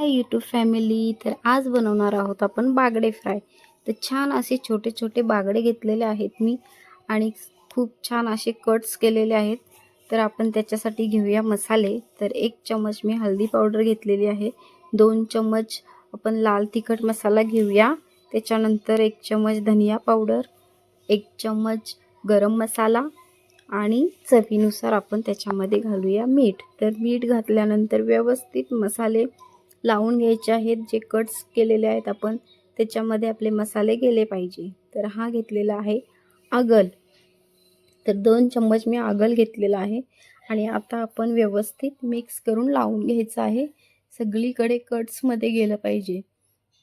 Hi YouTube family तर आज बनवणार आहोत आपण बागडे फ्राय तर छान असे छोटे छोटे बागडे घेतलेले आहेत मी आणि खूप छान असे कट्स केलेले आहेत. तर आपण त्याच्यासाठी घेऊया मसाले. तर एक चम्मच मी हळदी पावडर घेतलेली आहे. दोन चम्मच आपण लाल तिखट मसाला घेऊया. त्याच्यानंतर एक चम्मच धनिया पावडर एक चम्मच गरम मसाला आणि चवीनुसार आपण त्याच्यामध्ये घालूया मीठ. तर मीठ घातल्यानंतर व्यवस्थित मसाले लावून घ्यायचे आहेत. जे कट्स केलेले आहेत आपण त्याच्यामध्ये आपले मसाले गेले पाहिजे. तर हा घेतलेला आहे आगल तर दोन चम्मच मी आगल घेतलेला आहे. आणि आता आपण व्यवस्थित मिक्स करून लावून घ्यायचं आहे. सगळीकडे कट्समध्ये गेलं पाहिजे.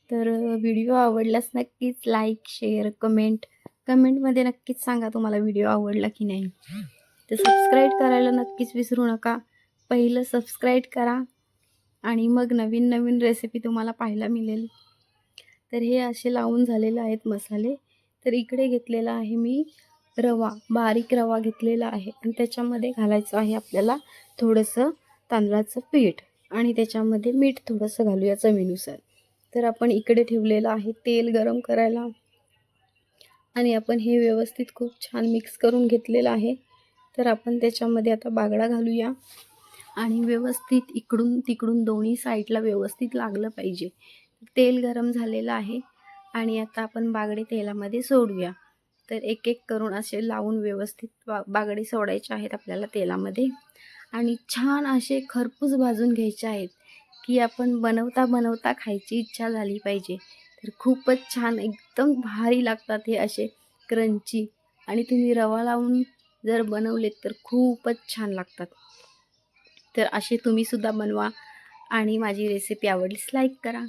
तर व्हिडिओ आवडल्यास नक्कीच लाईक शेअर कमेंट कमेंटमध्ये नक्कीच सांगा तुम्हाला व्हिडिओ आवडला की नाही. तर सबस्क्राईब करायला नक्कीच विसरू नका. पहिलं सबस्क्राईब करा. आणि मग नवीन नवीन रेसिपी तुम्हाला पाहायला मिळेल. तर हे असे लावून झालेले आहेत मसाले. तर इकडे घेतलेला आहे मी रवा बारीक रवा घेतलेला आहे. आणि त्याच्यामध्ये घालायचं आहे आपल्याला थोडंसं तांदळाचं पीठ. आणि त्याच्यामध्ये मीठ थोडंसं घालूया चवीनुसार. तर आपण इकडे ठेवलेलं आहे तेल गरम करायला. आणि आपण हे व्यवस्थित खूप छान मिक्स करून घेतलेलं आहे. तर आपण त्याच्यामध्ये आता बागडा घालूया. आणि व्यवस्थित इकडून तिकडून दोन्ही साईडला व्यवस्थित लागलं पाहिजे. तेल गरम झालेलं आहे आणि आता आपण बागडे तेलामध्ये सोडूया. तर एक एक करून असे लावून व्यवस्थित बा बागडे सोडायचे आहेत आपल्याला तेलामध्ये. आणि छान असे खरपूस भाजून घ्यायचे आहेत की आपण बनवता बनवता खायची इच्छा झाली पाहिजे. तर खूपच छान एकदम भारी लागतात हे असे क्रंची. आणि तुम्ही रवा लावून जर बनवलेत तर खूपच छान लागतात. तर असे तुम्हीसुद्धा बनवा आणि माझी रेसिपी आवडलीस लाईक करा.